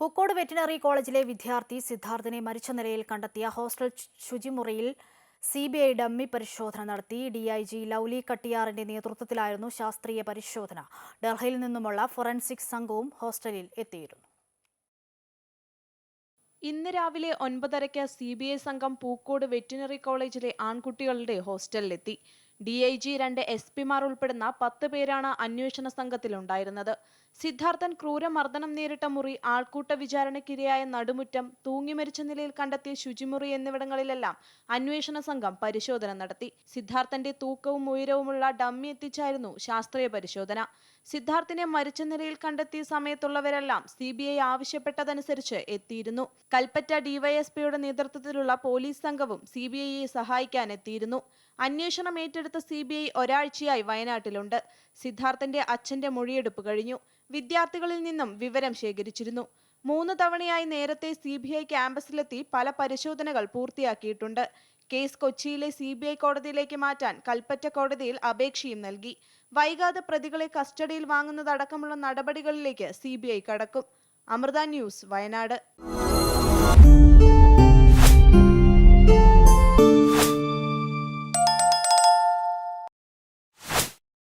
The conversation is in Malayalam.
പൂക്കോട് വെറ്റിനറി കോളേജിലെ വിദ്യാർത്ഥി സിദ്ധാർത്ഥിനെ മരിച്ച നിലയിൽ കണ്ടെത്തിയ ഹോസ്റ്റൽ ശുചിമുറിയിൽ സി ബി ഐ ഡമ്മി പരിശോധന നടത്തി. ഡി ഐ ജി ലൗലി കട്ടിയാറിന്റെ നേതൃത്വത്തിലായിരുന്നു ശാസ്ത്രീയ പരിശോധന. ഡൽഹിയിൽ നിന്നുമുള്ള ഫോറൻസിക് സംഘവും ഹോസ്റ്റലിൽ എത്തിയിരുന്നു. ഇന്ന് രാവിലെ ഒൻപതരയ്ക്ക് സി ബി ഐ സംഘം പൂക്കോട് വെറ്റിനറി കോളേജിലെ ആൺകുട്ടികളുടെ ഹോസ്റ്റലിലെത്തി. ഡി ഐ ജി രണ്ട് എസ് പിമാർ ഉൾപ്പെടുന്ന പത്ത് പേരാണ് അന്വേഷണ സംഘത്തിലുണ്ടായിരുന്നത്. സിദ്ധാർത്ഥൻ ക്രൂരമർദ്ദനം നേരിട്ട മുറി ആൾക്കൂട്ട വിചാരണയ്ക്കിരയായ നടുമുറ്റം തൂങ്ങിമരിച്ച നിലയിൽ കണ്ടെത്തിയ ശുചിമുറി എന്നിവിടങ്ങളിലെല്ലാം അന്വേഷണ സംഘം പരിശോധന നടത്തി. സിദ്ധാർത്ഥന്റെ തൂക്കവും ഉയരവുമുള്ള ഡമ്മി എത്തിച്ചായിരുന്നു ശാസ്ത്രീയ പരിശോധന. സിദ്ധാർത്ഥിനെ മരിച്ച നിലയിൽ കണ്ടെത്തിയ സമയത്തുള്ളവരെല്ലാം സി ബി ഐ ആവശ്യപ്പെട്ടതനുസരിച്ച് എത്തിയിരുന്നു. കൽപ്പറ്റ ഡിവൈഎസ്പിയുടെ നേതൃത്വത്തിലുള്ള പോലീസ് സംഘവും സി ബി ഐയെ സഹായിക്കാൻ എത്തിയിരുന്നു. അന്വേഷണം ഏറ്റെടുത്ത സി ബി ഐ ഒരാഴ്ചയായി വയനാട്ടിലുണ്ട്. സിദ്ധാർത്ഥന്റെ അച്ഛന്റെ മൊഴിയെടുപ്പ് കഴിഞ്ഞു. വിദ്യാർത്ഥികളിൽ നിന്നും വിവരം ശേഖരിച്ചിരുന്നു. മൂന്ന് തവണയായി നേരത്തെ സി ബി ഐ ക്യാമ്പസിലെത്തി പല പരിശോധനകൾ പൂർത്തിയാക്കിയിട്ടുണ്ട്. കേസ് കൊച്ചിയിലെ സി ബി ഐ കോടതിയിലേക്ക് മാറ്റാൻ കൽപ്പറ്റ കോടതിയിൽ അപേക്ഷയും നൽകി. വൈകാതെ പ്രതികളെ കസ്റ്റഡിയിൽ വാങ്ങുന്നതടക്കമുള്ള നടപടികളിലേക്ക് സി കടക്കും. അമൃത ന്യൂസ് വയനാട്.